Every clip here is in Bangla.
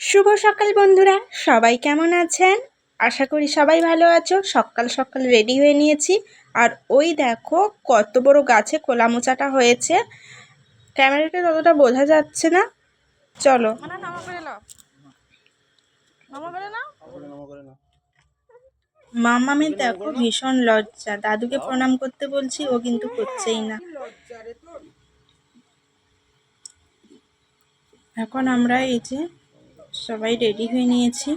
শুভ সকাল বন্ধুরা সবাই কেমন আছেন? আশা করি সবাই ভালো আছো। সকাল সকাল রেডি হয়ে নিয়েছি। আর ওই দেখো কত বড় গাছে কোলা মোচাটা হয়েছে। ক্যামেরাটা ততটা বোঝা যাচ্ছে না। চলো। মামামের দেখো ভীষণ লজ্জা। দাদুকে প্রণাম করতে বলছি ও কিন্তু করছেই না। এখন আমরা এই যে সবাই রেডি হয়ে নিয়েছি।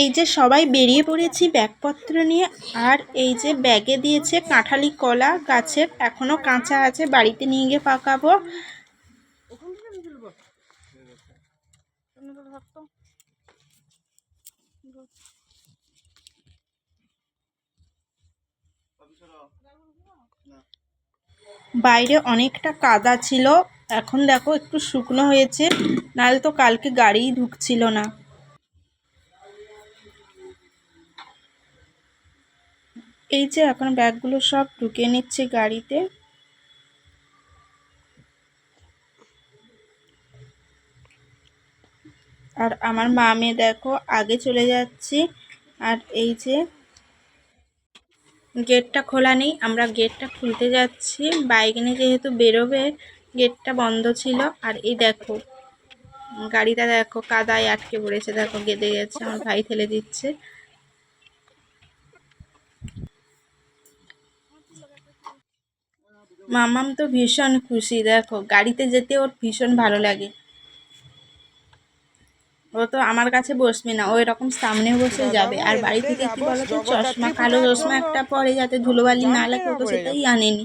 এই যে সবাই বেরিয়ে পড়েছি ব্যাগপত্র নিয়ে, আর এই যে ব্যাগে দিয়েছে কাঁঠালি কলা গাছের এখনও কাঁচা আছে, বাড়িতে নিয়ে গিয়ে পাকাবো। বাইরে অনেকটা কাদা ছিল এখন দেখো একটু শুকনো হয়েছে, নাহলে তো কালকে গাড়িই ঢুকছিল না। এই যে এখন ব্যাগগুলো সব ঢুকে নিচ্ছে গাড়িতে। আর আমার মা মেয়ে দেখো আগে চলে যাচ্ছি, আর এই যে গেটটা খোলা নেই, আমরা গেটটা খুলতে যাচ্ছি। বাইক নিয়ে যেহেতু বেরোবে গেটটা বন্ধ ছিল আর এই দেখো গাড়িটা দেখো কাদায় আটকে পড়েছে দেখো গেঁদে গেছে আমার ভাই ঠেলে দিচ্ছে। মামাম তো ভীষণ খুশি দেখো গাড়িতে যেতে ওর ভীষণ ভালো লাগে। ও তো আমার কাছে বসবে না ও এরকম সামনে বসে যাবে। আর বাড়ি থেকে কি বলতো চশমা কালো চশমা একটা পরে যাতে ধুলোবালি না লাগে ওকে সেটাই আনেনি।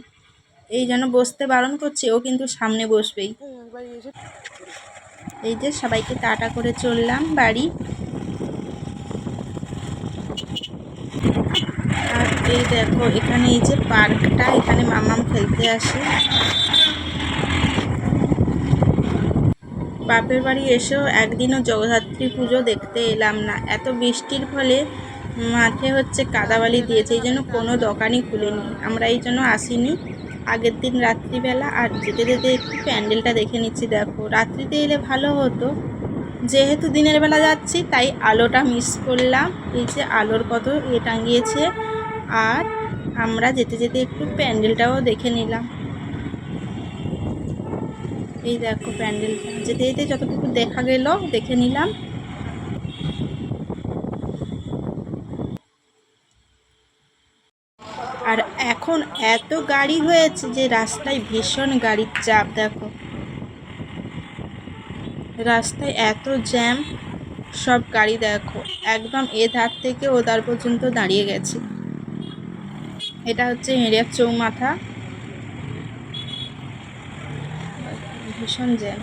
এই জন্য বসতে বারণ করছে, ও কিন্তু সামনে বসবেই। এই যে সবাইকে টাটা করে চললাম বাড়ি। আর এই দেখো, এখানে এই যে পার্কটা, এখানে মামাম খেলতে আসে। বাপের বাড়ি এসেও একদিনও জগদ্ধাত্রী পুজো দেখতে এলাম না। এত বৃষ্টির ফলে মাঠে হচ্ছে কাদাবালি দিয়েছে, এই জন্য কোনো দোকানই খুলেনি। আমরা এই জন্য আসিনি। আগের দিন রাত্রিবেলা, আর যেতে যেতে একটু প্যান্ডেলটা দেখে নিচ্ছি, দেখো। রাত্রিতে এলে ভালো হতো। যেহেতু দিনের বেলা যাচ্ছি, তাই আলোটা মিস করলাম। এই যে আলোর কত এ টাঙিয়েছে। আর আমরা যেতে যেতে একটু প্যান্ডেলটাও দেখে নিলাম। এই দেখো প্যান্ডেলটা। যেতে যেতে যতটুকু দেখা গেল, দেখে নিলাম। আর এখন এত গাড়ি হয়েছে যে রাস্তায় ভীষণ গাড়ির চাপ, দেখো। রাস্তায় এত জ্যাম, সব গাড়ি দেখো, একদম এ ধার থেকে ও ধার পর্যন্ত দাঁড়িয়ে গেছে। এটা হচ্ছে হেরিয়ার চৌমাথা। ভীষণ জ্যাম।